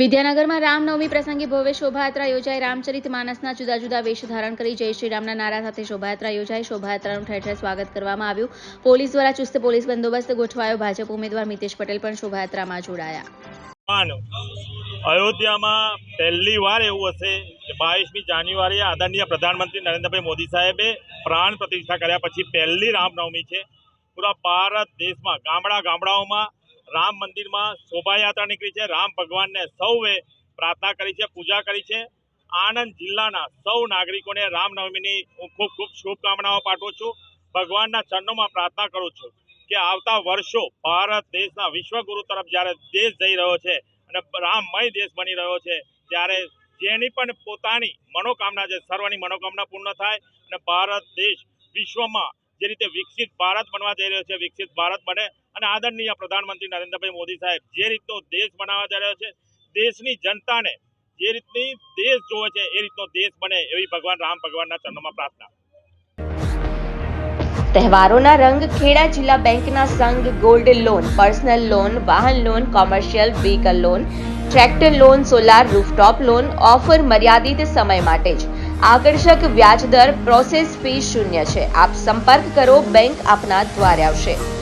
વિદ્યાનગરમાં રામનવમી પ્રસંગે ભવ્ય શોભાયાત્રા યોજાઈ. રામચરિત માનસના જુદા જુદા વેશ ધારણ કરી જય શ્રી નારા સાથે શોભાયાત્રા યોજાઈ. શોભાયાત્રાનું ઠેર ઠેર સ્વાગત કરવામાં આવ્યું. પોલીસ દ્વારા ચુસ્ત પોલીસ બંદોબસ્ત ગોઠવાયો. ભાજપ ઉમેદવાર મિતેશ પટેલ પણ શોભાયાત્રામાં જોડાયા. અયોધ્યામાં પહેલી વાર એવું હશે કે બાવીસમી જાન્યુઆરીએ આદરણીય પ્રધાનમંત્રી નરેન્દ્રભાઈ મોદી સાહેબે પ્રાણ પ્રતિષ્ઠા કર્યા પછી પહેલી રામનવમી છે. પૂરા ભારત દેશમાં ગામડા ગામડાઓમાં રામ મંદિરમાં શોભાયાત્રા નીકળી છે. રામ ભગવાનને સૌએ પ્રાર્થના કરી છે, પૂજા કરી છે. આણંદ જિલ્લાના સૌ નાગરિકોને રામનવમીની હું ખૂબ ખૂબ શુભકામનાઓ પાઠવું છું. ભગવાનના ચરણોમાં પ્રાર્થના કરું છું કે આવતા વર્ષો ભારત દેશના વિશ્વગુરુ તરફ જ્યારે દેશ જઈ રહ્યો છે અને રામમય દેશ બની રહ્યો છે, ત્યારે જેની પણ પોતાની મનોકામના છે, સર્વની મનોકામના પૂર્ણ થાય અને ભારત દેશ વિશ્વમાં જે રીતે વિકસિત ભારત બનવા જઈ રહ્યો છે, વિકસિત ભારત બને અને આદરણીય પ્રધાનમંત્રી નરેન્દ્રભાઈ મોદી સાહેબ, જે રીતનો દેશ બનાવવા જઈ રહ્યો છે, દેશની જનતાને જે રીતની દેશ જોવે છે, એ રીતનો દેશ બને એવી ભગવાન રામ ભગવાનના ચરણોમાં પ્રાર્થના. તહેવારોના રંગ ખેડા જિલ્લા બેંકના સંઘ ગોલ્ડ લોન, પર્સનલ લોન, વાહન loan, commercial vehicle loan, tractor loan, solar rooftop loan, offer મર્યાદિત સમય માટે જ. આકર્ષક વ્યાજદર પ્રોસેસ ફી શૂન્ય છે. આપ સંપર્ક કરો, બેંક આપના દ્વારે આવશે.